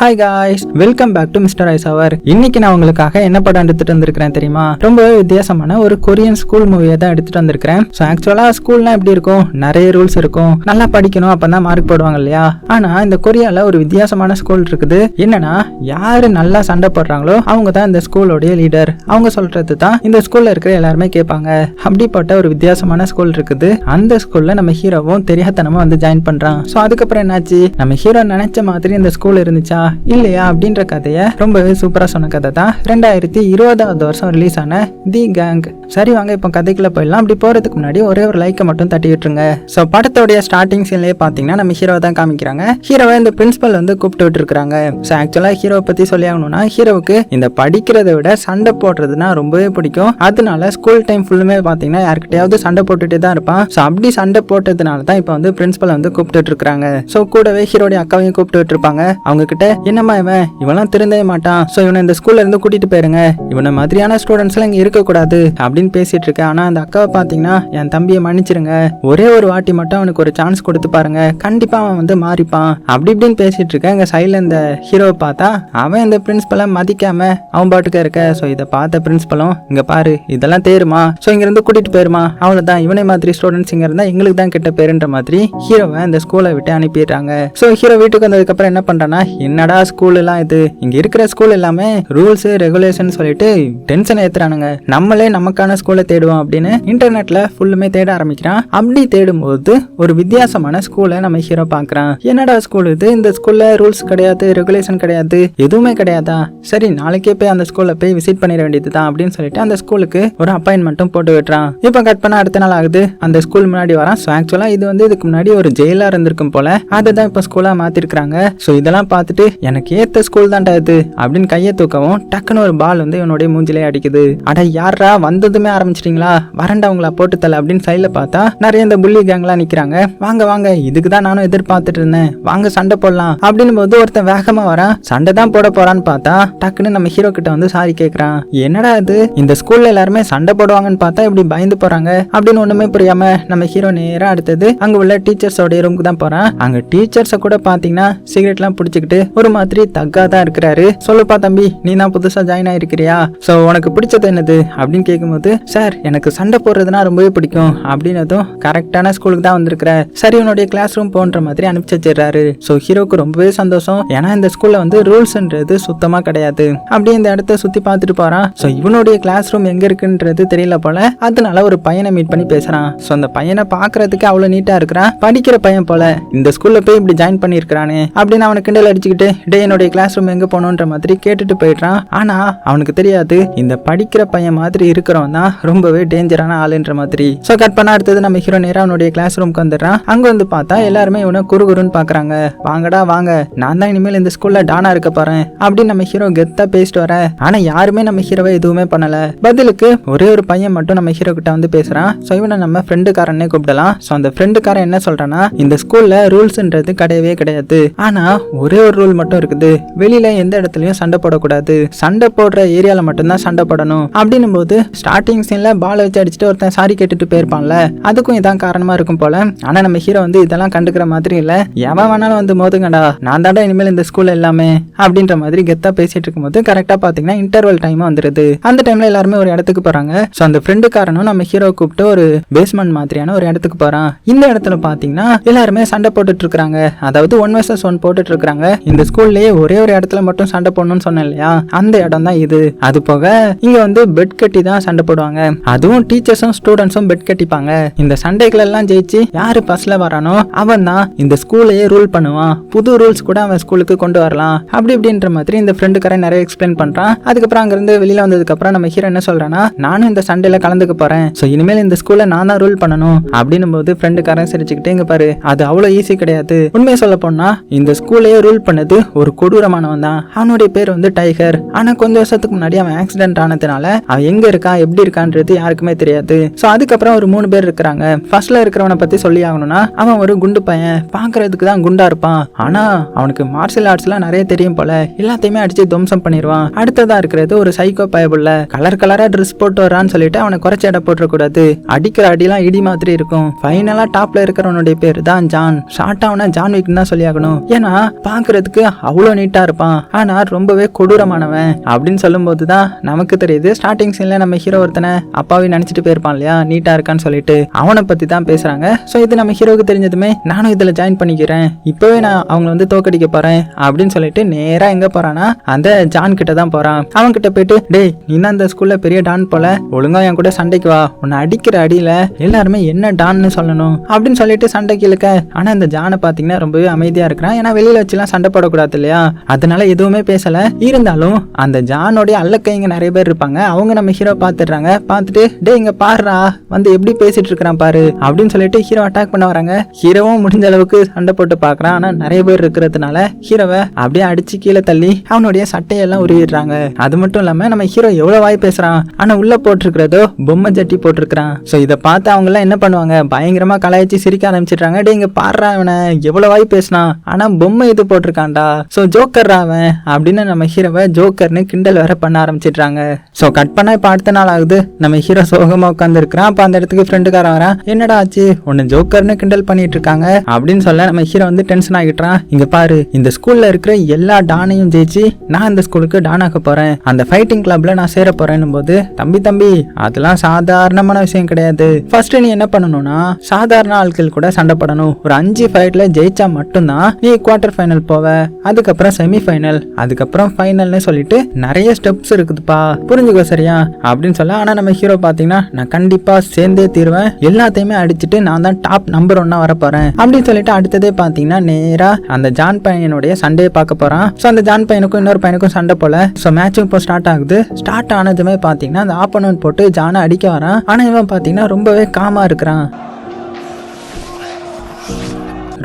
Hi guys welcome back to mister ice அவர் இன்னைக்கு நான் உங்களுக்காக என்ன படம் எடுத்துட்டு வந்திருக்கிறேன் தெரியுமா? ரொம்பவே வித்தியாசமான ஒரு கொரியன் ஸ்கூல் மூவியை தான் எடுத்துட்டு வந்திருக்கிறேன். ஸோ ஆக்சுவலாக ஸ்கூல்னா எப்படி இருக்கும்? நிறைய ரூல்ஸ் இருக்கும். நல்லா படிக்கணும் அப்போ தான் மார்க் போடுவாங்க இல்லையா? ஆனால் இந்த கொரியாவில் ஒரு வித்தியாசமான ஸ்கூல் இருக்குது. என்னன்னா யார் நல்லா சண்டை போடுறாங்களோ அவங்க தான் இந்த ஸ்கூலோடைய லீடர் அவங்க சொல்றது தான் இந்த ஸ்கூலில் இருக்கிற எல்லாருமே கேட்பாங்க. அப்படிப்பட்ட ஒரு வித்தியாசமான ஸ்கூல் இருக்குது. அந்த ஸ்கூலில் நம்ம ஹீரோவும் தெரியாதனமா வந்து ஜாயின் பண்ணுறான் ஸோ அதுக்கப்புறம் என்னாச்சு? நம்ம ஹீரோ நினைச்ச மாதிரி இந்த ஸ்கூல் இருந்துச்சா? இல்லையா அப்படின்ற கதையை ரொம்பவே சூப்பராக சொன்ன கதை தான். ரெண்டாயிரத்தி இருபதாவது வருஷம் ரிலீஸ் ஆன தி கேங் சரி வாங்க இப்போ கதைக்குள்ள போயிடலாம். அப்படி போகிறதுக்கு முன்னாடி ஒரே ஒரு லைக்கை மட்டும் தட்டி விட்டுருங்க. ஸோ படத்தோடைய ஸ்டார்டிங் சீன்லேயே பார்த்தீங்கன்னா நம்ம ஹீரோவை தான் காமிக்கிறாங்க. ஹீரோவை இந்த பிரின்சிபல் வந்து கூப்பிட்டு விட்டுருக்காங்க ஸோ ஆக்சுவலாக ஹீரோவை பற்றி சொல்லி ஆகணும்னா ஹீரோவுக்கு இந்த படிக்கிறதை விட சண்டை போடுறதுனா ரொம்பவே பிடிக்கும். அதனால ஸ்கூல் டைம் ஃபுல்லுமே பார்த்தீங்கன்னா யார்கிட்டயாவது சண்டை போட்டுட்டே தான் இருப்பான். ஸோ அப்படி சண்டை போட்டதுனால தான் இப்போ வந்து பிரின்சிபல் வந்து கூப்பிட்டு இருக்காங்க. ஸோ கூடவே ஹீரோடைய அக்காவையும் கூப்பிட்டு விட்டுருப்பாங்க. அவங்க கிட்ட என்னம்மா இவன்? இவெல்லாம் திருந்தவே மாட்டான். ஸோ இவனை இந்த ஸ்கூல்ல இருந்து கூட்டிட்டு போயிருங்க. இவனை மாதிரியான ஸ்டூடெண்ட்ஸ்லாம் இங்கே இருக்கக்கூடாது அப்படின்னு பேசிட்டு இருக்கேன். ஆனால் அந்த அக்காவை பார்த்தீங்கன்னா என் தம்பியை மன்னிச்சிருங்க. ஒரே ஒரு வாட்டி மட்டும் அவனுக்கு ஒரு சான்ஸ் கொடுத்து பாருங்க. கண்டிப்பாக அவன் வந்து மாறிப்பான். அப்படி இப்படின்னு பேசிட்டு இருக்கேன். எங்கள் சைடில் இந்த ஹீரோவை பார்த்தா அவன் இந்த பிரின்சிபலை மதிக்காம அவன் பாட்டுக்க இருக்க. ஸோ இதை பார்த்த பிரின்ஸ்பலும் இங்கே பாரு இதெல்லாம் தேருமா? ஸோ இங்கேருந்து கூட்டிகிட்டு கூட்டிட்டு போயிருமா? அவ்வளோதான் இவனை மாதிரி ஸ்டூடெண்ட்ஸ் இங்கே இருந்தால் எங்களுக்கு தான் கிட்ட பேருன்ற மாதிரி ஹீரோவை இந்த ஸ்கூலை விட்டு அனுப்பிடுறாங்க. ஸோ ஹீரோ வீட்டுக்கு வந்ததுக்கப்புறம் என்ன பண்ணுறான்னா என்ன என்னடா ஸ்கூல்லாம் இது? இங்க இருக்கிற ஸ்கூல் எல்லாமே ரூல்ஸ் ரெகுலேஷன் சொல்லிட்டு டென்ஷன் ஏத்துறானுங்க. நம்மளே நமக்கான ஸ்கூலை தேடுவோம் அப்படின்னு இன்டர்நெட்ல ஃபுல்லுமே தேட ஆரம்பிக்கிறான். அப்படி தேடும்போது ஒரு வித்தியாசமான ஸ்கூலை நம்ம ஹீரோ பார்க்குறான். என்னடா ஸ்கூல் இது? இந்த ஸ்கூல்ல ரூல்ஸ் கிடையாது ரெகுலேஷன் கிடையாது எதுவுமே கிடையாதா? சரி நாளைக்கே போய் அந்த ஸ்கூல்ல போய் விசிட் பண்ணிட வேண்டியது தான் அப்படின்னு சொல்லிட்டு அந்த ஸ்கூலுக்கு ஒரு அப்பாயின்மெண்ட்டும் போட்டு விட்டுறான். இப்போ கட் பண்ண அடுத்த நாள் ஆகுது. அந்த ஸ்கூல் முன்னாடி வரான். ஸோ ஆக்சுவலாக இது வந்து இதுக்கு முன்னாடி ஒரு ஜெயிலா இருந்திருக்கும் போல. அதை தான் இப்போ ஸ்கூலா மாத்திருக்காங்க ஸோ இதெல்லாம் பார்த்துட்டு எனக்கு ஏற்ற ஸ்கூல் தான்டா இது அப்படின்னு கையை தூக்கவும் டக்குன்னு ஒரு பால் வந்து இவனுடைய மூஞ்சிலே அடிக்குது. அட யாரா வந்ததுமே ஆரம்பிச்சிட்டீங்களா? வரண்டா உங்களா போட்டு தலை அப்படின்னு சைடில் பார்த்தா நிறைய இந்த புள்ளி கேங்லாம் நிற்கிறாங்க வாங்க வாங்க இதுக்கு தான் நானும் எதிர்பார்த்துட்டு இருந்தேன். வாங்க சண்டை போடலாம் அப்படின்னு போது ஒருத்தன் வேகமா வரான். சண்டை தான் போட போறான்னு பார்த்தா டக்குன்னு நம்ம ஹீரோ கிட்ட வந்து சாரி கேட்கறான் என்னடா இது? இந்த ஸ்கூல்ல எல்லாருமே சண்டை போடுவாங்கன்னு பார்த்தா இப்படி பயந்து போறாங்க? அப்படின்னு ஒண்ணுமே புரியாம நம்ம ஹீரோ நேரா அடுத்தது அங்க உள்ள டீச்சர்ஸோட ரூமுக்கு தான் போறான். அங்க டீச்சர்ஸை கூட பாத்தீங்கன்னா சிகரெட் எல்லாம் பிடிச்சிக்கிட்டு ஒரு மாதிரி தக்கா தான் இருக்கிறாரு. சொல்லுப்பா தம்பி நீ தான் புதுசா ஜாயின் ஆயிருக்கிறியா? சோ உனக்கு பிடிச்சது என்னது? அப்படின்னு கேட்கும்போது சார் எனக்கு சண்டை போடுறதுனா ரொம்பவே பிடிக்கும். அப்படின்னதும் கரெக்டான ஸ்கூலுக்கு தான் வந்திருக்கிற. சரி உன்னுடைய கிளாஸ் ரூம் போன்ற மாதிரி அனுப்பிச்சு வச்சிடுறாரு. ஸோ ஹீரோக்கு ரொம்பவே சந்தோஷம். ஏன்னா இந்த ஸ்கூல்ல வந்து ரூல்ஸ்ன்றது சுத்தமா கிடையாது. அப்படியே இந்த இடத்த சுத்தி பார்த்துட்டு போறான். ஸோ இவனுடைய கிளாஸ் ரூம் எங்க இருக்குன்றது தெரியல போல. அதனால ஒரு பையனை மீட் பண்ணி பேசுறான். ஸோ அந்த பையனை பார்க்கறதுக்கு அவ்வளவு நீட்டா இருக்கிறான். படிக்கிற பையன் போல. இந்த ஸ்கூல்ல போய் இப்படி ஜாயின் பண்ணியிருக்கிறானே அப்படின்னு அவனை கிண்டல் அடிச்சுக்கிட்டு டே என்னுடைய கிளாஸ் ரூம் எங்க போகணுன்ற மாதிரி கேட்டுட்டு போயிடுறான். ஆனா அவனுக்கு தெரியாது இந்த படிக்கிற பையன் மாதிரி இருக்கிறவன் தான் ரொம்பவே டேஞ்சரான ஆளுன்ற மாதிரி. ஸோ கட் பண்ண அடுத்தது நம்ம ஹீரோ நேரம் அவனுடைய கிளாஸ் ரூம்க்கு வந்துடுறான். அங்க வந்து பார்த்தா எல்லாருமே இவனை குறுகுருன்னு பாக்குறாங்க. வாங்கடா வாங்க. நான் தான் இனிமேல் இந்த ஸ்கூல்ல டானா இருக்க போறேன் அப்படின்னு நம்ம ஹீரோ கெத்தா பேசிட்டு வர. ஆனா யாருமே நம்ம ஹீரோவை எதுவுமே பண்ணல. பதிலுக்கு ஒரே ஒரு பையன் மட்டும் நம்ம ஹீரோ கிட்ட வந்து பேசுறான். ஸோ இவனை நம்ம ஃப்ரெண்டுக்காரனே கூப்பிடலாம். ஸோ அந்த ஃப்ரெண்டுக்காரன் என்ன சொல்றான்னா இந்த ஸ்கூல்ல ரூல்ஸ்ன்றது கிடையவே கிடையாது. ஆனா ஒரே ஒரு ரூல் மட்டும் இருக்குது. வெளியில எந்த இடத்துலயும் சண்டை போடக்கூடாது. சண்டை போடுற ஏரியால மட்டும்தான் சண்டை போடணும். அப்படின்னும் போது ஸ்டார்டிங் சீன்ல பால் வச்சு அடிச்சுட்டு ஒருத்தன் சாரி கேட்டுட்டு போயிருப்பான்ல. அதுக்கும் இதான் காரணமா இருக்கும் போல. ஆனா நம்ம ஹீரோ வந்து இதெல்லாம் கண்டுக்கிற மாதிரி இல்ல. எவன் வேணாலும் வந்து மோதுங்கடா? நான் தாண்டா இனிமேல் இந்த ஸ்கூல்ல எல்லாமே அப்படின்ற மாதிரி கெத்தா பேசிட்டு இருக்கும்போது கரெக்டா பாத்தீங்கன்னா இன்டர்வல் டைம் வந்துருது. அந்த டைம்ல எல்லாருமே ஒரு இடத்துக்கு போறாங்க. ஸோ அந்த ஃப்ரெண்டுக்காரனும் நம்ம ஹீரோ கூப்பிட்டு ஒரு பேஸ்மெண்ட் மாதிரியான ஒரு இடத்துக்கு போறான். இந்த இடத்துல பாத்தீங்கன்னா எல்லாருமே சண்டை போட்டுட்டு இருக்காங்க அதாவது ஒன் வர்சஸ் ஒன் போட்டுட்டு இருக்காங்க இந்த ஸ்கூல்லயே ஒரே ஒரு இடத்துல மட்டும் சண்டை போடணும்னு சொன்னேன் இல்லையா அந்த இடம் தான் இது. அது போக இங்க வந்து பெட் கட்டி தான் சண்டை போடுவாங்க. அதுவும் டீச்சர்ஸும் ஸ்டூடெண்ட்ஸும் பெட் கட்டிப்பாங்க. இந்த சண்டைகள் எல்லாம் ஜெயிச்சு யாரு பஸ்ல வரானோ அவன் தான் இந்த ஸ்கூலையே ரூல் பண்ணுவான். புது ரூல்ஸ் கூட அவன் ஸ்கூலுக்கு கொண்டு வரலாம். அப்படி இப்படின்ற மாதிரி இந்த ஃப்ரெண்டுக்காரன் நிறைய எக்ஸ்பிளைன் பண்றான். அதுக்கப்புறம் அங்கிருந்து வெளியில வந்ததுக்கு அப்புறம் நம்ம ஹீரோ என்ன சொல்றான்னா நானும் இந்த சண்டையில கலந்துக்க போறேன். சோ இனிமேல் இந்த ஸ்கூல்ல நான் தான் ரூல் பண்ணணும். அப்படின்னும் போது ஃப்ரெண்டுக்காரன் சிரிச்சுக்கிட்டே இங்க பாரு. அது அவ்வளவு ஈஸி கிடையாது. உண்மையை சொல்ல போனா இந்த ஸ்கூலையே ரூல் பண்ணது ஒரு கொடூரமானவன் தான். அவனுடைய பேர் வந்து டைகர். ஆனா கொஞ்சம் வருஷத்துக்கு முன்னாடி அவன் ஆக்சிடென்ட் ஆனதுனால அவன் எங்க இருக்கா எப்படி இருக்கான்றது யாருக்குமே தெரியாது. சோ அதுக்கப்புறம் ஒரு மூணு பேர் இருக்கிறாங்க. ஃபர்ஸ்ட்ல இருக்கிறவனை பத்தி சொல்லி ஆகணும்னா அவன் ஒரு குண்டு பையன். பாக்குறதுக்கு தான் குண்டா இருப்பான். ஆனா அவனுக்கு மார்ஷல் ஆர்ட்ஸ் எல்லாம் நிறைய தெரியும் போல. எல்லாத்தையுமே அடிச்சு துவம்சம் பண்ணிடுவான். அடுத்ததா இருக்கிறது ஒரு சைக்கோ பயபுள்ள. கலர் கலரா ட்ரெஸ் போட்டு வரான்னு சொல்லிட்டு அவனை குறைச்ச எடை போட்டுறக்கூடாது. அடிக்கிற அடிலாம் இடி மாதிரி இருக்கும். ஃபைனலா டாப்ல இருக்கிறவனுடைய பேர் தான் ஜான். ஷார்ட் அவனை ஜான் விக்னு தான் சொல்லி ஆகணும். ஏன்னா பாக்குறதுக்கு அவ்வளோ நீட்டா இருப்பான். ஆனா ரொம்பவே கொடூரமானவன். அப்படின்னு சொல்லும்போது தான் நமக்கு தெரியுது ஸ்டார்டிங் சீன்ல நம்ம ஹீரோ ஒருத்தனை அப்பாவே நினைச்சிட்டு போயிருப்பான் இல்லையா? நீட்டா இருக்கான்னு சொல்லிட்டு. அவனை பத்தி தான் பேசுறாங்க. ஸோ இது நம்ம ஹீரோவுக்கு தெரிஞ்சதுமே நானும் இதுல ஜாயின் பண்ணிக்கிறேன். இப்பவே நான் அவங்கள வந்து தோக்கடிக்க போறேன் அப்படின்னு சொல்லிட்டு நேரா எங்க போறானா அந்த ஜான் கிட்ட தான் போறான். அவன் கிட்ட போயிட்டு டேய் நீ தான் ஸ்கூல்ல பெரிய டான் போல. ஒழுங்கா என் கூட சண்டைக்கு வா. உன்னை அடிக்கிற அடியில எல்லாருமே என்ன டான்னு சொல்லணும். அப்படின்னு சொல்லிட்டு சண்டைக்கு இழுக்க ஆனா இந்த ஜானை பாத்தீங்கன்னா ரொம்பவே அமைதியா இருக்கிறான். ஏன்னா வெளியில வச்சுலாம் சண்டை போடக்கூடாது. இல்லையா? அதனால எதுவுமே பேசல. இருந்தாலும் அந்த ஜானோடைய அல்லக்கைங்க நிறைய பேர் இருப்பாங்க. அவங்க நம்ம ஹீரோ பாத்துடுறாங்க பார்த்துட்டு டே இங்க பாருடா. வந்து எப்படி பேசிட்டு இருக்கிறான் பாரு. அப்படின்னு சொல்லிட்டு ஹீரோ அட்டாக் பண்ண வராங்க. ஹீரோவும் முடிஞ்ச அளவுக்கு சண்டை போட்டு பார்க்குறான். ஆனா நிறைய பேர் இருக்கிறதுனால ஹீரோவை அப்படியே அடிச்சு கீழே தள்ளி அவனுடைய சட்டையெல்லாம் உருவிடுறாங்க அது மட்டும் இல்லாம நம்ம ஹீரோ எவ்வளவு வாய் பேசுறான். ஆனா உள்ள போட்டிருக்கிறதோ பொம்மை ஜட்டி போட்டிருக்கிறான். சோ இதை பார்த்து அவங்க எல்லாம் என்ன பண்ணுவாங்க? பயங்கரமா கலாய்ச்சி சிரிக்க ஆரம்பிச்சிடுறாங்க. டே இங்க பாடுறா அவனை எவ்வளவு வாய் பேசினான். ஆனா பொம்மை இது போட்டிருக்கான்டா. ஸோ ஜோக்கர் அவன் அப்படின்னு நம்ம ஹீரோவை ஜோக்கர்னு கிண்டல் வேற பண்ண ஆரம்பிச்சிடுறாங்க. ஸோ கட் பண்ணா இப்போ அடுத்த நாள் ஆகுது. நம்ம ஹீரோ சோகமாக உட்காந்துருக்கிறான் அப்போ அந்த இடத்துக்கு ஃப்ரெண்டுக்காரன் வரான். என்னடா ஆச்சு? உன்னை ஜோக்கர்னு கிண்டல் பண்ணிட்டு இருக்காங்க. அப்படின்னு சொல்ல நம்ம ஹீரோ வந்து டென்ஷன் ஆகிட்டான் இங்க பாரு இந்த ஸ்கூல்ல இருக்கிற எல்லா டானையும் ஜெயிச்சு நான் இந்த ஸ்கூலுக்கு டானாக்க போகிறேன் போறேன். அந்த ஃபைட்டிங் கிளப்ல நான் சேர போறேன்னும் போது தம்பி தம்பி அதெல்லாம் சாதாரணமான விஷயம் கிடையாது. ஃபர்ஸ்ட் நீ என்ன பண்ணணும்னா சாதாரண ஆட்கள் கூட சண்டை போடணும். ஒரு அஞ்சு ஃபைட்ல ஜெயிச்சா மட்டும்தான் நீ குவார்டர் ஃபைனல் போவ. அதுக்கப்புறம் செமி ஃபைனல் அதுக்கப்புறம் ஃபைனல்னு சொல்லிட்டு நிறைய ஸ்டெப்ஸ் இருக்குதுப்பா. புரிஞ்சுக்கோ சரியா? அப்படின்னு சொல்ல ஆனால் நம்ம ஹீரோ பார்த்தீங்கன்னா நான் கண்டிப்பாக சேர்ந்தே தீருவேன். எல்லாத்தையுமே அடிச்சுட்டு நான் தான் டாப் நம்பர் ஒன்னா வரப்போறேன். அப்படின்னு சொல்லிட்டு அடுத்ததே பார்த்தீங்கன்னா நேராக அந்த ஜான் பையனுடைய சண்டையை பார்க்க போகிறான் ஸோ அந்த ஜான் பையனுக்கும் இன்னொரு பையனுக்கும் சண்டை போல. ஸோ மேட்சும் இப்போ ஸ்டார்ட் ஆகுது. ஸ்டார்ட் ஆனதுமே பார்த்தீங்கன்னா அந்த ஆப்போனன்ட் போட்டு ஜானை அடிக்க வரான். ஆனால் இவன் பார்த்தீங்கன்னா ரொம்பவே காமாக இருக்கிறான்.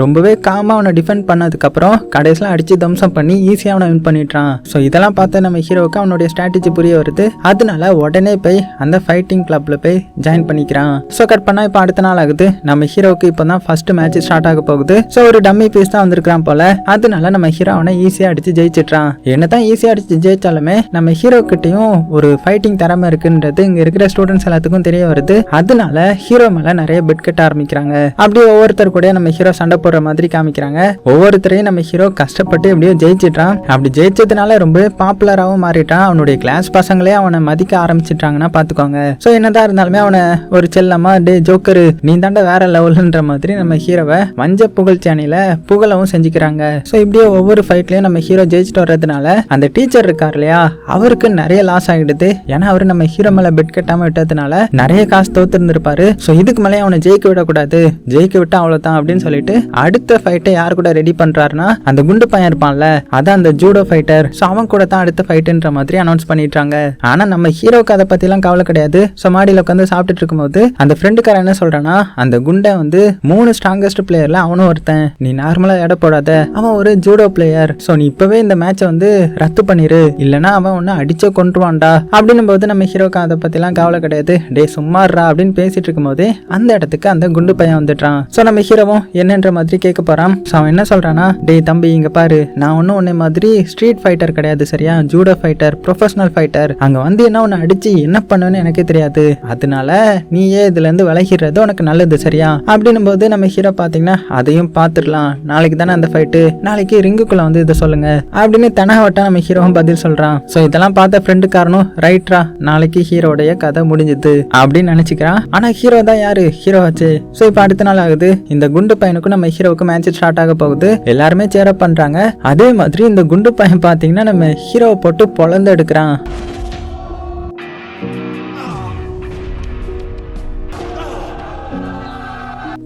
ரொம்பவே காமாக அவனை டிஃபெண்ட் பண்ணதுக்கப்புறம் கடைசியில் அடித்து தம்சம் பண்ணி ஈஸியாக அவனை வின் பண்ணிட்டான் ஸோ இதெல்லாம் பார்த்து நம்ம ஹீரோவுக்கு அவனுடைய ஸ்ட்ராட்டஜி புரிய வருது. அதனால உடனே போய் அந்த ஃபைட்டிங் கிளப்ல போய் ஜாயின் பண்ணிக்கிறான். ஸோ கட் பண்ணால் இப்போ அடுத்த நாள் ஆகுது. நம்ம ஹீரோவுக்கு இப்போ தான் ஃபர்ஸ்ட் மேட்ச் ஸ்டார்ட் ஆக போகுது. ஸோ ஒரு டம்மி பீஸ் தான் வந்திருக்கிறான் போல. அதனால நம்ம ஹீரோ அவனை ஈஸியாக அடித்து ஜெயிச்சிட்றான். என்ன தான் ஈஸியாக அடித்து ஜெயிச்சாலுமே நம்ம ஹீரோ கிட்டையும் ஒரு ஃபைட்டிங் திறமை இருக்குன்றது இங்கே இருக்கிற ஸ்டூடெண்ட்ஸ் எல்லாத்துக்கும் தெரிய வருது. அதனால ஹீரோ மேலே நிறைய பெட் கட்ட ஆரம்பிக்கிறாங்க. அப்படியே ஒவ்வொருத்தர் கூட நம்ம ஹீரோ சண்டை போடுற மாதிரி காமிக்கிறாங்க. ஒவ்வொருத்தரையும் நம்ம ஹீரோ கஷ்டப்பட்டு எப்படியோ ஜெயிச்சிட்டான் அப்படி ஜெயிச்சதுனால ரொம்ப பாப்புலராகவும் மாறிட்டான். அவனுடைய கிளாஸ் பசங்களே அவனை மதிக்க ஆரம்பிச்சிட்டாங்கன்னா பாத்துக்கோங்க. ஸோ என்னதான் இருந்தாலுமே அவனை ஒரு செல்லமா டே ஜோக்கரு நீ தாண்டா வேற லெவலுன்ற மாதிரி நம்ம ஹீரோவை மஞ்ச புகழ் சேனையில புகழவும் செஞ்சுக்கிறாங்க. ஸோ இப்படியே ஒவ்வொரு ஃபைட்லயும் நம்ம ஹீரோ ஜெயிச்சுட்டு வர்றதுனால அந்த டீச்சர் இருக்கார் இல்லையா அவருக்கு நிறைய லாஸ் ஆகிடுது. ஏன்னா அவர் நம்ம ஹீரோ மேல பெட் கட்டாம விட்டதுனால நிறைய காசு தோத்துருந்துருப்பாரு. ஸோ இதுக்கு மேலே அவனை ஜெயிக்க விடக்கூடாது. ஜெயிக்க விட்டா அவ்வளவுதான் அப்படின்னு சொல்லிட்டு அடுத்த ஃபைட்டை யார் கூட ரெடி பண்றாருன்னா அந்த குண்டு பையன் இருப்பான்ல அதான் அந்த ஜூடோ ஃபைட்டர் ஸோ அவன் கூட தான் அடுத்த ஃபைட்டுன்ற மாதிரி அனௌன்ஸ் பண்ணிட்டாங்க ஆனா நம்ம ஹீரோக்கு அதை பத்திலாம் கவலை கிடையாது. ஸோ மாடியில் உட்காந்து சாப்பிட்டுட்டு இருக்கும்போது அந்த ஃப்ரெண்டுக்காரன் என்ன சொல்றான்னா அந்த குண்டை வந்து மூணு ஸ்ட்ராங்கஸ்ட் பிளேயர்ல அவனும் ஒருத்தன். நீ நார்மலா எடை போடாத. அவன் ஒரு ஜூடோ பிளேயர் ஸோ நீ இப்பவே இந்த மேட்சை வந்து ரத்து பண்ணிரு. இல்லைன்னா அவன் ஒன்னு அடிச்சு கொண்டுருவான்டா அப்படின்னும் போது நம்ம ஹீரோக்கு அதை பத்திலாம் கவலை கிடையாது. டே சும்மாறா அப்படின்னு பேசிட்டு இருக்கும்போது அந்த இடத்துக்கு அந்த குண்டு பையன் வந்துட்டான் ஸோ நம்ம ஹீரோவும் என்னன்ற மாதிரி கேட்க போறான். ஸோ அவன் என்ன சொல்றானா டேய் தம்பி இங்க பாரு. நான் ஒன்றும் உன்னை மாதிரி ஸ்ட்ரீட் ஃபைட்டர் கிடையாது சரியா? ஜூடோ ஃபைட்டர் ப்ரொஃபஷனல் ஃபைட்டர் அங்க வந்து என்ன உன்னை அடிச்சு என்ன பண்ணுன்னு எனக்கே தெரியாது. அதனால நீயே இதுல இருந்து விலகிடுறது உனக்கு நல்லது சரியா? அப்படின்னும் போது நம்ம ஹீரோ பாத்தீங்கன்னா அதையும் பார்த்துடலாம் நாளைக்கு தானே அந்த ஃபைட்டு நாளைக்கு ரிங்குக்குள்ள வந்து இதை சொல்லுங்க. அப்படின்னு தெனாவட்டா நம்ம ஹீரோவும் பதில் சொல்றான். ஸோ இதெல்லாம் பார்த்த ஃப்ரெண்டுக்காரனும் ரைட்ரா நாளைக்கு ஹீரோடைய கதை முடிஞ்சுது. அப்படின்னு நினைச்சுக்கிறான். ஆனா ஹீரோ தான் யாரு? ஹீரோ ஆச்சு. ஸோ இப்போ அடுத்த நாள் ஆகுது. இந்த குண்டு பையனுக்கும் நம்ம ஹீரோவுக்கு மேட்ச் ஸ்டார்ட் ஆக போகுது. எல்லாருமே சேரப் பண்றாங்க. அதே மாதிரி இந்த குண்டு பையன் பாத்தீங்கன்னா நம்ம ஹீரோவை போட்டு பொழந்து எடுக்கிறான்.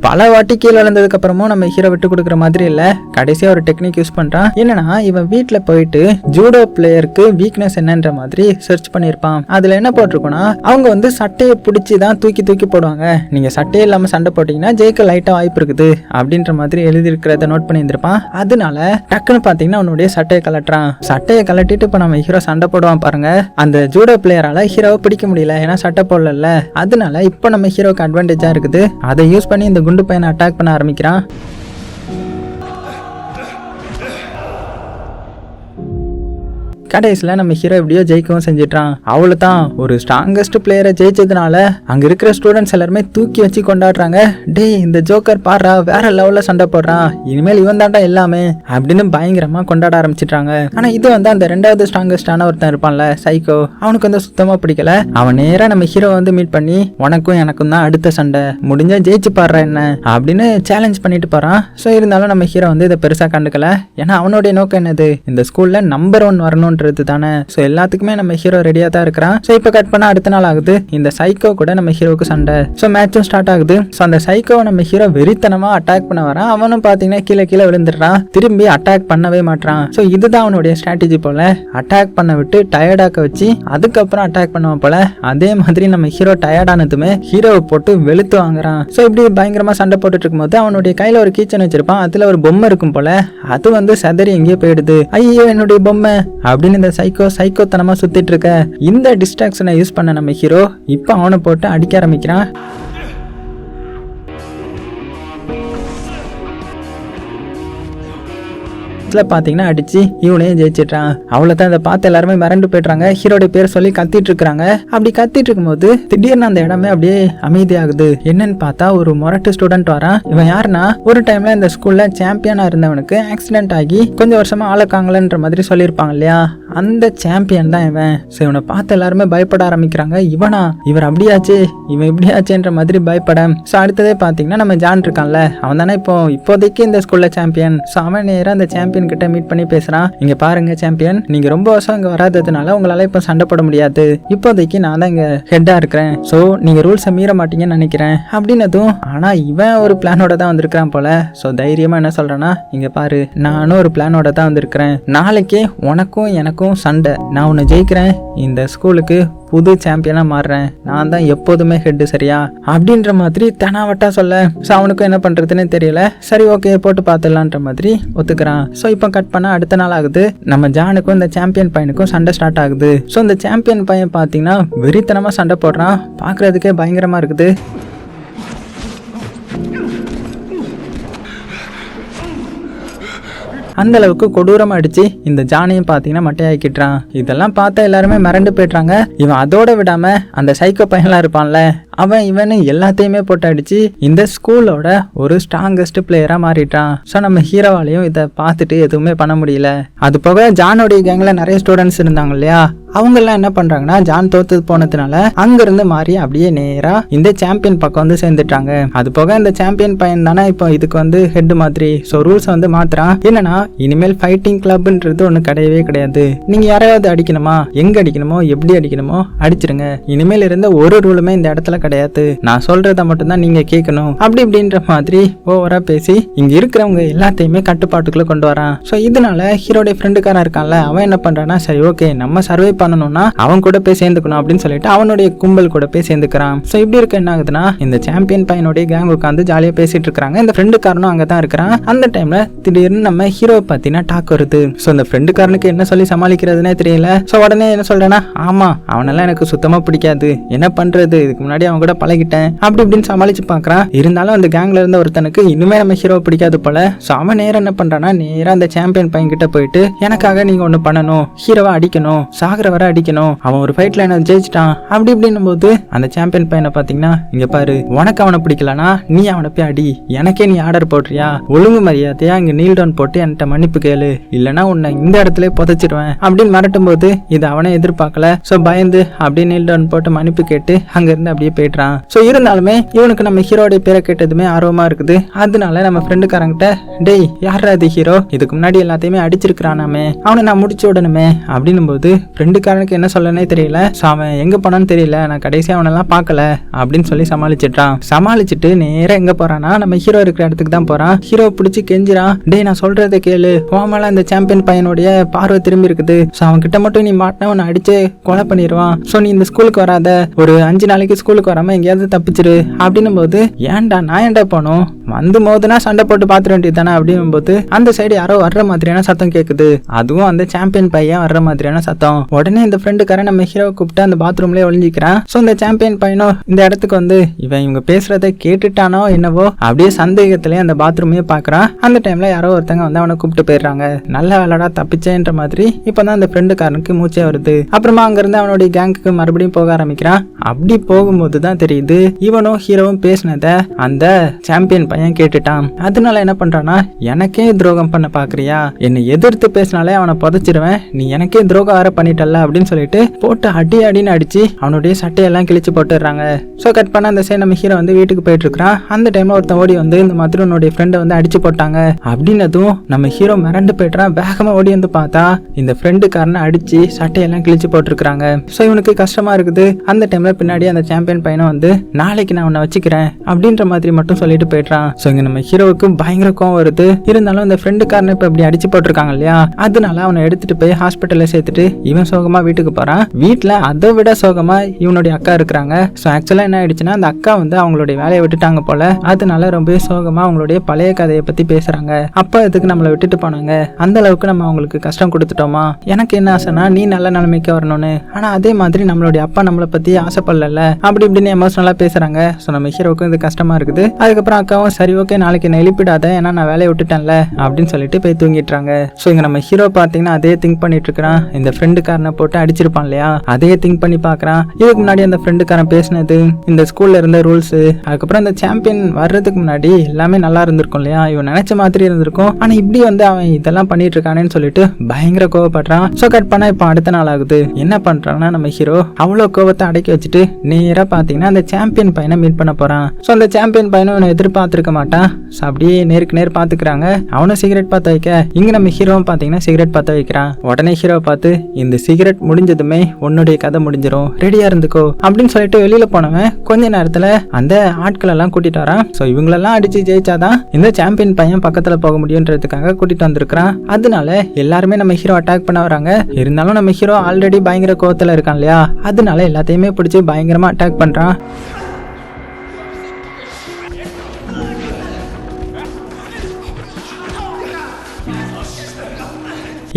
பல வாட்டி கீழே விழுந்ததுக்கு அப்புறமும் நம்ம ஹீரோ விட்டு கொடுக்குற மாதிரி இல்ல. கடைசியா ஒரு டெக்னிக் யூஸ் பண்றான். என்னன்னா இவன் வீட்டுல போயிட்டு ஜூடோ பிளேயருக்கு வீக்னஸ் என்னன்ற மாதிரி சர்ச் பண்ணியிருப்பான். அதுல என்ன போட்டிருக்கோம்னா அவங்க வந்து சட்டையை பிடிச்சி தான் தூக்கி தூக்கி போடுவாங்க. நீங்க சட்டையே இல்லாம சண்டை போட்டீங்கன்னா ஜெயிக்க லைட்டா வாய்ப்பு இருக்குது. அப்படின்ற மாதிரி எழுதி இருக்கிறத நோட் பண்ணியிருந்திருப்பான். அதனால டக்குன்னு பாத்தீங்கன்னா அவனுடைய சட்டையை கலட்டுறான் சட்டையை கலட்டிட்டு இப்ப நம்ம ஹீரோ சண்டை போடுவான் பாருங்க. அந்த ஜூடோ பிளேயரால ஹீரோவை பிடிக்க முடியல. ஏன்னா சட்டை போடல அதனால இப்போ நம்ம ஹீரோக்கு அட்வான்டேஜா இருக்குது. அதை யூஸ் பண்ணி இந்த குண்டு பையனை அட்டாக் பண்ண ஆரம்பிக்கிறான். கடைசியில் நம்ம ஹீரோ எப்படியோ ஜெயிக்கவும் செஞ்சிட்டான். அவ்வளோ தான் ஒரு ஸ்ட்ராங்கஸ்ட் பிளேயரை ஜெயிச்சதுனால அங்கே இருக்கிற ஸ்டூடெண்ட்ஸ் எல்லாருமே தூக்கி வச்சு கொண்டாடுறாங்க. டேய் இந்த ஜோக்கர் பாடுறா வேற லெவலில் சண்டை போடுறான் இனிமேல் இவன் தாண்டா எல்லாமே அப்படின்னு பயங்கரமாக கொண்டாட ஆரம்பிச்சிட்டாங்க. ஆனால் இது வந்து அந்த ரெண்டாவது ஸ்ட்ராங்கஸ்டான ஒருத்தன் இருப்பான்ல சைக்கோ அவனுக்கு வந்து சுத்தமாக பிடிக்கல. அவன் நேராக நம்ம ஹீரோ வந்து மீட் பண்ணி உனக்கும் எனக்கும் தான் அடுத்த சண்டை. முடிஞ்சால் ஜெயிச்சு பாடுற என்ன? அப்படின்னு சேலஞ்ச் பண்ணிட்டு போகிறான் ஸோ இருந்தாலும் நம்ம ஹீரோ வந்து இதை பெருசாக கண்டுக்கல. ஏன்னா அவனுடைய நோக்கம் என்னது? இந்த ஸ்கூலில் நம்பர் ஒன் பண்ணுறது தானே? ஸோ எல்லாத்துக்குமே நம்ம ஹீரோ ரெடியாக தான் இருக்கிறான். ஸோ இப்போ கட் பண்ணால் அடுத்த நாள் ஆகுது. இந்த சைக்கோ கூட நம்ம ஹீரோவுக்கு சண்டை. ஸோ மேட்சும் ஸ்டார்ட் ஆகுது. ஸோ அந்த சைக்கோவை நம்ம ஹீரோ வெறித்தனமாக அட்டாக் பண்ண வரான். அவனும் பார்த்தீங்கன்னா கீழே கீழே விழுந்துடுறான். திரும்பி அட்டாக் பண்ணவே மாட்டான் ஸோ இதுதான் அவனுடைய ஸ்ட்ராட்டஜி போல. அட்டாக் பண்ண விட்டு டயர்டாக்க வச்சு அதுக்கப்புறம் அட்டாக் பண்ணுவான் போல. அதே மாதிரி நம்ம ஹீரோ டயர்டானதுமே ஹீரோவை போட்டு வெளுத்து வாங்குறான். ஸோ இப்படி பயங்கரமா சண்டை போட்டுட்டு இருக்கும்போது அவனுடைய கையில ஒரு கீச்சன் வச்சிருப்பான். அதுல ஒரு பொம்மை இருக்கும் போல. அது வந்து சதறி எங்கேயோ போயிடுது. ஐயோ என்னுடைய பொம்மை. அப்படி அப்படின்னு இந்த சைக்கோ சைக்கோத்தனமா சுத்திட்டு இருக்க இந்த டிஸ்ட்ராக்ஷனை யூஸ் பண்ண நம்ம ஹீரோ இப்போ அவனை போட்டு அடிக்க ஆரம்பிக்கிறான். இதில் பார்த்தீங்கன்னா அடிச்சு இவனையும் ஜெயிச்சிட்டான் அவ்வளோதான் இதை பார்த்து எல்லாருமே மிரண்டு போயிடுறாங்க. ஹீரோட பேர் சொல்லி கத்திட்டு இருக்காங்க அப்படி கத்திட்டு இருக்கும்போது திடீர்னு அந்த இடமே அப்படியே அமைதியாகுது. என்னன்னு பார்த்தா ஒரு மொரட்டு ஸ்டூடெண்ட் வரான். இவன் யாருன்னா ஒரு டைம்ல இந்த ஸ்கூல்ல சாம்பியனா இருந்தவனுக்கு ஆக்சிடென்ட் ஆகி கொஞ்சம் வருஷமா ஆளக்காங்களன்ற மாதிரி சொல்லியிருப்பாங்க இல்லையா? அந்த சாம்பியன் தான் இவன். ஸோ இவனை பார்த்து எல்லாருமே பயப்பட ஆரம்பிக்கிறாங்க. இவனா? இவர் அப்படியாச்சு? இவன் இப்படியாச்சுன்ற மாதிரி பயப்பட ஸோ அடுத்ததே பார்த்தீங்கன்னா நம்ம ஜான் இருக்கான்ல. அவன் தானே இப்போ இப்போதைக்கு இந்த ஸ்கூல்ல சாம்பியன் ஸோ அவன் நேராக அந்த சாம்பியன் கிட்ட மீட் பண்ணி பேசுறான் இங்க பாருங்க சாம்பியன் நீங்க ரொம்ப வருஷம் இங்க வராததுனால உங்களால இப்போ சண்டை போட முடியாது. இப்போதைக்கு நான் தான் இங்க ஹெட்டா இருக்கிறேன். ஸோ நீங்க ரூல்ஸை மீற மாட்டீங்கன்னு நினைக்கிறேன். அப்படின்னதும் ஆனா இவன் ஒரு பிளானோட தான் வந்திருக்கான் போல. ஸோ தைரியமா என்ன சொல்றேன்னா இங்க பாரு நானும் ஒரு பிளானோட தான் வந்திருக்கிறேன். நாளைக்கே உனக்கும் எனக்கும் சண்டை. நான் உன்னை ஜெயிக்கிறேன். இந்த ஸ்கூலுக்கு புது சாம்பியனாக மாறுறேன். நான் தான் எப்போதுமே ஹெட்டு சரியா? அப்படின்ற மாதிரி தெனாவட்டா சொல்ல ஸோ அவனுக்கும் என்ன பண்ணுறதுன்னு தெரியல. சரி ஓகே போட்டு பார்த்துடலான்ற மாதிரி ஒத்துக்கிறான். ஸோ இப்போ கட் பண்ண அடுத்த நாள் ஆகுது. நம்ம ஜானுக்கும் இந்த சாம்பியன் பையனுக்கும் சண்டை ஸ்டார்ட் ஆகுது. ஸோ இந்த சாம்பியன் பையன் பார்த்தீங்கன்னா வெறித்தனமாக சண்டை போடுறான். பார்க்கறதுக்கே பயங்கரமாக இருக்குது. அந்த அளவுக்கு கொடூரமா அடிச்சு இந்த ஜானையும் பார்த்தீங்கன்னா மட்டையாக்கிட்டுறான். இதெல்லாம் பார்த்தா எல்லாருமே மிரண்டு போயிடுறாங்க. இவன் அதோட விடாம அந்த சைக்கோ பையன்லாம் இருப்பான்ல அவன் இவனு எல்லாத்தையுமே போட்டு அடிச்சு இந்த ஸ்கூலோட ஒரு ஸ்ட்ராங்கஸ்ட் பிளேயரா மாறிட்டான். ஸோ நம்ம ஹீரோவாலையும் இதை பார்த்துட்டு எதுவுமே பண்ண முடியல. அது போக ஜானோடைய கேங்ல நிறைய ஸ்டூடெண்ட்ஸ் இருந்தாங்க இல்லையா? அவங்கெல்லாம் என்ன பண்றாங்கன்னா ஜான் தோத்து போனதுனால அங்கிருந்து மாறி அப்படியே நேரா இந்த சாம்பியன் பக்கம் வந்து சேர்ந்துட்டாங்க. அது போக இந்த சாம்பியன் பையன் தானே இப்போ இதுக்கு வந்து ஹெட் மாதிரி. ஸோ ரூல்ஸ் வந்து மாத்துறான். என்னன்னா இனிமேல் ஃபைட்டிங் கிளப்ன்றது ஒன்று கிடையவே கிடையாது. நீங்க யாரையாவது அடிக்கணுமா? எங்க அடிக்கணுமோ? எப்படி அடிக்கணுமோ? அடிச்சிருங்க. இனிமேல் இருந்த ஒரு ரூலுமே இந்த இடத்துல கிடையாது. நான் சொல்றத மட்டும்தான் நீங்க கேட்கணும். அப்படி இப்படின்ற மாதிரி ஓவரா பேசி இங்க இருக்கிறவங்க எல்லாத்தையுமே கட்டுப்பாட்டுக்குள்ள கொண்டு வரான். ஸோ இதனால ஹீரோடைய ஃப்ரெண்டுக்காரன் இருக்கான்ல அவன் என்ன பண்றான்னா சரி ஓகே நம்ம சர்வே பண்ணணும்னா அவன் கூட போய் சேர்ந்துக்கணும் அப்படின்னு சொல்லிட்டு அவனுடைய கும்பல் கூட போய் சேர்ந்துக்கிறான். ஸோ இப்படி இருக்க என்ன ஆகுதுன்னா இந்த சாம்பியன் பையனுடைய கேங் உட்காந்து ஜாலியாக பேசிட்டு இருக்காங்க இந்த ஃப்ரெண்டுக்காரனும் அங்கே தான் இருக்கிறான். அந்த டைம்ல திடீர்னு நம்ம ஹீரோ பார்த்தீங்கன்னா டாக் வருது. ஸோ இந்த ஃப்ரெண்டுக்காரனுக்கு என்ன சொல்லி சமாளிக்கிறதுனே தெரியல. ஸோ உடனே என்ன சொல்றேன்னா ஆமா அவனெல்லாம் எனக்கு சுத்தமாக பிடிக்காது. என்ன பண்றது? இதுக்கு முன்னாடி அவன் கூட பழகிட்டேன். அப்படி இப்படின்னு சமாளிச்சு பார்க்கறான். இருந்தாலும் அந்த கேங்ல இருந்த ஒருத்தனுக்கு இன்னுமே நம்ம ஹீரோ பிடிக்காது போல. ஸோ அவன் நேரம் என்ன பண்றான்னா நேராக அந்த சாம்பியன் பையன் கிட்ட போயிட்டு எனக்காக நீங்க ஒன்று பண்ணணும். ஹீரோவை அடிக்கணும். சாகுற வரை அடிக்கணும். அவன் ஒரு ஃபைட்ல என்ன ஜெயிச்சிட்டான். அப்படி இப்படின்னும் போது அந்த சாம்பியன் பையனை பாத்தீங்கன்னா இங்க பாரு உனக்கு அவனை பிடிக்கலனா நீ அவனை போய் அடி. எனக்கே நீ ஆர்டர் போடுறியா? ஒழுங்கு மரியாதையா இங்க நீல் டவுன் போட்டு என்கிட்ட மன்னிப்பு கேளு. இல்லனா உன்னை இந்த இடத்துல புதைச்சிடுவேன் அப்படின்னு மிரட்டும் போது இது அவனே எதிர்பார்க்கல. சோ பயந்து அப்படியே நீல் டவுன் போட்டு மன்னிப்பு கேட்டு அங்க இருந்து அப்படியே போயிடுறான். சோ இருந்தாலுமே இவனுக்கு நம்ம ஹீரோடைய பேரை கேட்டதுமே ஆர்வமா இருக்குது. அதனால நம்ம ஃப்ரெண்டுக்காரங்கிட்ட டேய் யாரா அது ஹீரோ இதுக்கு முன்னாடி எல்லாத்தையுமே அடிச்சிருக்கிறானாமே. அவனை நான் முடிச்சு விடணுமே அப்படின்னும் போது ஃப்ரெண்டுக்காரனுக்கு என்ன சொல்லனே தெரியல. ஸோ அவன் எங்க போனான்னு தெரியல. நான் கடைசியாக அவனெல்லாம் பார்க்கல அப்படின்னு சொல்லி சமாளிச்சிட்டான். சமாளிச்சுட்டு நேரா எங்க போறான்னா நம்ம ஹீரோ இருக்கிற இடத்துக்கு தான் போறான். ஹீரோ பிடிச்சி கெஞ்சிரான் டேய் நான் சொல்றதை கேளு. ஓமலா இந்த சாம்பியன் பையனுடைய பார்வை திரும்பி இருக்குது. ஸோ அவன் கிட்ட மட்டும் நீ மாட்டின உன்னை அடிச்சு கொலை பண்ணிடுவான் ஸோ நீ இந்த ஸ்கூலுக்கு வராத. ஒரு அஞ்சு நாளைக்கு ஸ்கூலுக்கு வராம எங்கேயாவது தப்பிச்சிரு. அப்படின்னும் போது ஏன்டா நான் ஏன்டா போனோம்? வந்து மோதுனா சண்டை போட்டு பாத்துற வேண்டியது தானே அப்படின்னும் போது அந்த சைடு யாரோ வர்ற மாதிரியான சத்தம் கேக்குது. அதுவும் அந்த சாம்பியன் பையன் வர்ற மாதிரியான சத்தம். உடனே இந்த ஃப்ரெண்டுக்காரன் நம்ம ஹீரோவை கூப்பிட்டு அந்த பாத்ரூம்லயே ஒளிஞ்சிக்கிறான். ஸோ இந்த சாம்பியன் பையனும் இந்த இடத்துக்கு வந்து இவன் இவங்க பேசுறத கேட்டுட்டானோ என்னவோ அப்படியே சந்தேகத்திலே அந்த பாத்ரூமே பார்க்கறான் அந்த டைம்ல யாரோ ஒருத்தங்க வந்து அவனை கூப்பிட்டு போயிடுறாங்க. நல்ல வேலைடா தப்பிச்சேன்ற மாதிரி. இப்பதான் அந்த ஃப்ரெண்டுக்காரனுக்கு மூச்சே வருது. அப்புறமா அங்கிருந்து அவனுடைய கேங்குக்கு மறுபடியும் போக ஆரம்பிக்கிறான். அப்படி போகும்போது தான் தெரியுது இவனும் ஹீரோவும் பேசினத அந்த சாம்பியன் பையன் கேட்டுட்டான். அதனால என்ன பண்ணுறான்னா எனக்கே துரோகம் பண்ண பாக்குறியா? என்னை எதிர்த்து பேசினாலே அவனை புதைச்சிருவேன். நீ எனக்கே துரோகம் வேற அப்படின்னு சொல்லிட்டு போட்டு அடி அடின்னு அடிச்சு அவனுடைய சட்டையெல்லாம் கிழிச்சு போட்டுடுறாங்க. ஸோ கட் பண்ண அந்த சைடு நம்ம ஹீரோ வந்து வீட்டுக்கு போயிட்டு இருக்கிறான் அந்த டைம்ல ஒருத்தன் ஓடி வந்து இந்த மாதிரி உன்னுடைய ஃப்ரெண்டை வந்து அடிச்சு போட்டாங்க. அப்படின்னதும் நம்ம ஹீரோ மிரண்டு போயிட்டுறான் வேகமா ஓடி வந்து பார்த்தா இந்த ஃப்ரெண்டுக்காரனை அடிச்சு சட்டையெல்லாம் கிழிச்சு போட்டிருக்காங்க ஸோ இவனுக்கு கஷ்டமா இருக்குது. அந்த டைம்ல பின்னாடி அந்த சாம்பியன் பையனை வந்து நாளைக்கு நான் உன்னை வச்சுக்கிறேன். அப்படின்ற மாதிரி மட்டும் சொல்லிட்டு போயிட்டான் ஸோ இங்க நம்ம ஹீரோவுக்கு பயங்கர கோவம் வருது. இருந்தாலும் அந்த ஃப்ரெண்டுக்காரனை இப்போ இப்படி அடிச்சு போட்டிருக்காங்க இல்லையா? அதனால அவனை எடுத்துட்டு போய் ஹாஸ்பிட்டல்ல சேர்த்துட்டு இவன் சோகமா வீட்டுக்கு போறான். வீட்டில் அதை விட சோகமா இவனுடைய அக்கா இருக்கிறாங்க. ஸோ ஆக்சுவலாக என்ன ஆயிடுச்சுன்னா அந்த அக்கா வந்து அவங்களுடைய வேலையை விட்டுட்டாங்க போல. அதனால ரொம்ப சோகமா அவங்களுடைய பழைய கதையை பத்தி பேசுறாங்க. அப்பா இதுக்கு நம்மளை விட்டுட்டு போனாங்க. அந்த அளவுக்கு நம்ம அவங்களுக்கு கஷ்டம் கொடுத்துட்டோமா? எனக்கு என்ன ஆசைனா நீ நல்ல நிலைமைக்கு வரணும்னு. ஆனா அதே மாதிரி நம்மளுடைய அப்பா நம்மளை பத்தி ஆசைப்படல அப்படி இப்படின்னு எமோஷனலா பேசுறாங்க. ஸோ நம்ம ஹீரோவுக்கும் இது கஷ்டமா இருக்குது. அதுக்கப்புறம் அக்காவும் சரி ஓகே நாளைக்கு நான் எழுப்பிடாத. ஏன்னா நான் வேலையை விட்டுட்டேன்ல. அப்படின்னு சொல்லிட்டு போய் தூங்கிட்டுறாங்க ஸோ இங்க நம்ம ஹீரோ பார்த்தீங்கன்னா அதே திங்க் பண்ணிட்டு இருக்கிறான். இந்த ஃப்ரெண்டுக்காரனை போட்டு அடிச்சிருப்பான் இல்லையா? அதே திங்க் பண்ணி பார்க்கறான். இதுக்கு முன்னாடி அந்த ஃப்ரெண்டுக்காரன் பேசினது இந்த ஸ்கூல்ல இருந்த ரூல்ஸ் அதுக்கப்புறம் அந்த சாம்பியன் வர்றதுக்கு முன்னாடி எல்லாமே நல்லா இருந்திருக்கும் இல்லையா? இவன் நினைச்ச மாதிரி இருந்திருக்கும். ஆனா இப்படி வந்து அவன் இதெல்லாம் பண்ணிட்டு இருக்கானேன்னு சொல்லிட்டு பயங்கர கோவப்படுறான். ஸோ கட் பண்ணா இப்போ அடுத்த நாள் ஆகுது. என்ன பண்றான்னா நம்ம ஹீரோ அவ்வளோ கோவத்தை அடக்கி வச்சுட்டு நேரா பார்த்தீங்கன்னா அந்த சாம்பியன் பையனை மீட் பண்ண போறான். ஸோ அந்த சாம்பியன் பையனும் இவனை எதிர்பார்த்திருக்க மாட்டான். ஸோ அப்படியே நேருக்கு நேர் பார்த்துக்கிறாங்க அவனும் சிகரெட் பார்த்து வைக்க. இங்க நம்ம ஹீரோவும் பார்த்தீங்கன்னா சிகரெட் பார்த்து வைக்கிறான். உடனே ஹீரோ பார்த்து இந்த சிகரெட் முடிஞ்சதுமே உன்னுடைய கதை முடிஞ்சிடும் ரெடியா இருந்துக்கோ. அப்படின்னு சொல்லிட்டு வெளியில போனவன் கொஞ்ச நேரத்துல அந்த ஆட்கள் எல்லாம் கூட்டிட்டு வரான். ஸோ இவங்களெல்லாம் அடிச்சு ஜெயிச்சாதான் இந்த சாம்பியன் பையன் பக்கத்துல போக முடியுன்றதுக்காக கூட்டிட்டு வந்திருக்கிறான். அதனால எல்லாருமே நம்ம ஹீரோ அட்டாக் பண்ண வராங்க. இருந்தாலும் நம்ம ஹீரோ ஆல்ரெடி பயங்கர கோவத்துல இருக்கான் இல்லையா? அதனால எல்லாத்தையுமே பிடிச்சி பயங்கரமா அட்டாக் பண்றான்.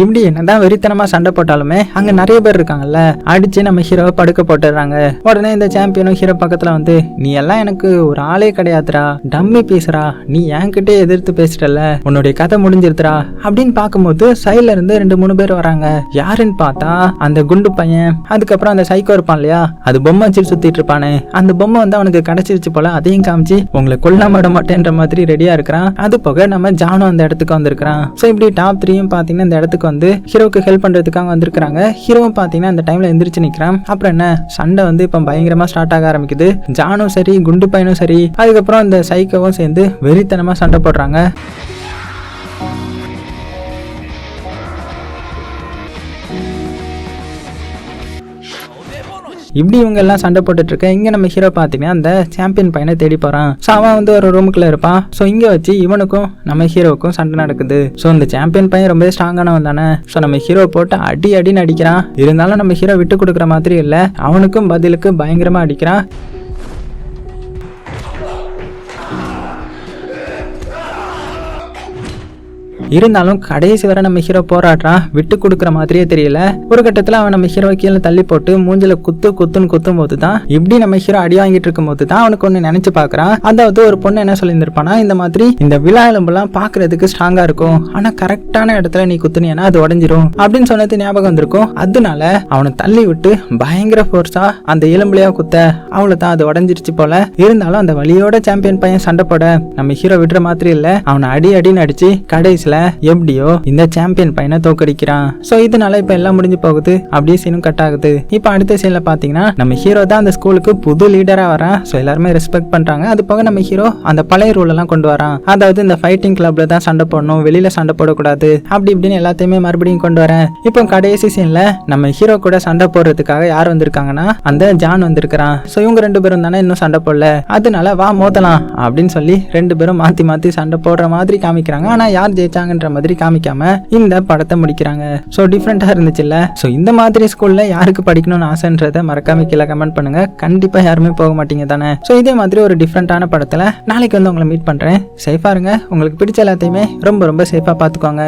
இப்படி என்னதான் வெறித்தனமா சண்டை போட்டாலுமே அங்க நிறைய பேர் இருக்காங்கல்ல அடிச்சு நம்ம ஹீரோவை படுக்க போட்டுடுறாங்க. உடனே இந்த சாம்பியனும் ஹீரோ பக்கத்துல வந்து நீ எல்லாம் எனக்கு ஒரு ஆளே கிடையாதுடா டம்மி பேசுறா நீ என்கிட்டே எதிர்த்து பேசிட்டல உன்னுடைய கதை முடிஞ்சிருத்துரா அப்படின்னு பார்க்கும்போது சைட்ல இருந்து ரெண்டு மூணு பேர் வராங்க. யாருன்னு பார்த்தா அந்த குண்டு பையன் அதுக்கப்புறம் அந்த சைக்கோ இருப்பான் இல்லையா அது பொம்மை வச்சு சுத்திட்டு இருப்பானே. அந்த பொம்மை வந்து அவனுக்கு கிடைச்சிருச்சு போல அதையும் காமிச்சு உங்களை கொல்லாம விட மாட்டேன்ற மாதிரி ரெடியா இருக்கிறான். அது போக நம்ம ஜானும் அந்த இடத்துக்கு வந்திருக்கிறான். ஸோ இப்படி டாப் த்ரீயும் பார்த்தீங்கன்னா இந்த இடத்துக்கு வந்து ஹீரோக்கு ஹெல்ப் பண்றதுக்காக வந்திருக்கிறாங்க. ஹீரோவும் பார்த்தீங்கன்னா அந்த டைமில் எந்திரிச்சு நிற்கிறான் அப்புறம் என்ன? சண்டை வந்து இப்போ பயங்கரமாக ஸ்டார்ட் ஆக ஆரம்பிக்குது. ஜானும் சரி குண்டு பையனும் சரி. அதுக்கப்புறம் அந்த சைக்கோவும் சேர்ந்து வெறித்தனமாக சண்டை போடுறாங்க. இப்படி இவங்க எல்லாம் சண்டை போட்டுட்டு இருக்க இங்க நம்ம ஹீரோ பார்த்தீங்கன்னா அந்த சாம்பியன் பையனை தேடி போறான். ஸோ அவன் வந்து ஒரு ரூமுக்குள்ள இருப்பான். ஸோ இங்க வச்சு இவனுக்கும் நம்ம ஹீரோவுக்கும் சண்டை நடக்குது. ஸோ இந்த சாம்பியன் பையன் ரொம்ப ஸ்ட்ராங்கானவன் தானே. ஸோ நம்ம ஹீரோ போட்டு அடி அடின்னு அடிக்கிறான். இருந்தாலும் நம்ம ஹீரோ விட்டு கொடுக்குற மாதிரி இல்லை. அவனுக்கும் பதிலுக்கு பயங்கரமா அடிக்கிறான். இருந்தாலும் கடைசி வரை நம்ம ஹீரோ போராடுறான் விட்டு கொடுக்குற மாதிரியே தெரியல. ஒரு கட்டத்தில் அவன் நம்ம ஹீரோ கீழே தள்ளி போட்டு மூஞ்சில குத்து குத்துன்னு குத்தும் போது தான் இப்படி நம்ம ஹீரோ அடி வாங்கிட்டு இருக்கும் போது தான் அவனுக்கு ஒன்று நினைச்சு பார்க்குறான் அதாவது ஒரு பொண்ணு என்ன சொல்லியிருந்திருப்பானா இந்த மாதிரி இந்த விழா எலும்புலாம் பார்க்கறதுக்கு ஸ்ட்ராங்கா இருக்கும். ஆனா கரெக்டான இடத்துல நீ குத்துனியனா அது உடஞ்சிரும். அப்படின்னு சொன்னது ஞாபகம் வந்திருக்கும். அதனால அவனை தள்ளி விட்டு பயங்கர ஃபோர்ஸா அந்த எலும்புலையா குத்த. அவ்வளவுதான் அது உடஞ்சிருச்சு போல. இருந்தாலும் அந்த வழியோட சாம்பியன் பையன் சண்டை போட நம்ம ஹீரோ விடுற மாதிரி இல்ல. அவனை அடி அடின்னு அடிச்சு கடைசியில எப்படியோ இந்த சாம்பியன் பையனை தோக்கடிக்கிறான் சோ இதனால இப்ப எல்லாம் முடிஞ்சு போகுது. அப்படியே சீனும் கட் ஆகுது. இப்ப அடுத்த சீன்ல பாத்தீங்கன்னா நம்ம ஹீரோ தான் அந்த ஸ்கூலுக்கு புது லீடரா வரான். சோ எல்லாருமே ரெஸ்பெக்ட் பண்றாங்க. அது போக நம்ம ஹீரோ அந்த பழைய ரூல் எல்லாம் கொண்டு வரான். அதாவது இந்த ஃபைட்டிங் கிளப்ல தான் சண்டை போடணும். வெளியில சண்டை போடக்கூடாது. அப்படி இப்படின்னு எல்லாத்தையுமே மறுபடியும் கொண்டு வரேன். இப்போ கடைசி சீன்ல நம்ம ஹீரோ கூட சண்டை போடுறதுக்காக யார் வந்திருக்காங்கன்னா அந்த ஜான் வந்திருக்கிறான். சோ இவங்க ரெண்டு பேரும் தானே இன்னும் சண்டை போடல. அதனால வா மோதலாம் அப்படின்னு சொல்லி ரெண்டு பேரும் மாத்தி மாத்தி சண்டை போடுற மாதிரி காமிக்கிறாங்க. ஆனா யார் ஜெயிச்சாங்க? ஜெயிச்சாங்கன்ற மாதிரி காமிக்காம இந்த படத்தை முடிக்கிறாங்க. ஸோ டிஃப்ரெண்ட்டாக இருந்துச்சுல்ல? ஸோ இந்த மாதிரி ஸ்கூல்ல யாருக்கு படிக்கணும்னு ஆசைன்றதை மறக்காம கீழே கமெண்ட் பண்ணுங்க. கண்டிப்பாக யாருமே போக மாட்டீங்க தானே? ஸோ இதே மாதிரி ஒரு டிஃப்ரெண்ட்டான படத்துல நாளைக்கு வந்து உங்களை மீட் பண்ணுறேன் சேஃபாக இருங்க உங்களுக்கு பிடிச்ச எல்லாத்தையுமே ரொம்ப ரொம்ப சேஃபாக பார்த்துக்கோங்க.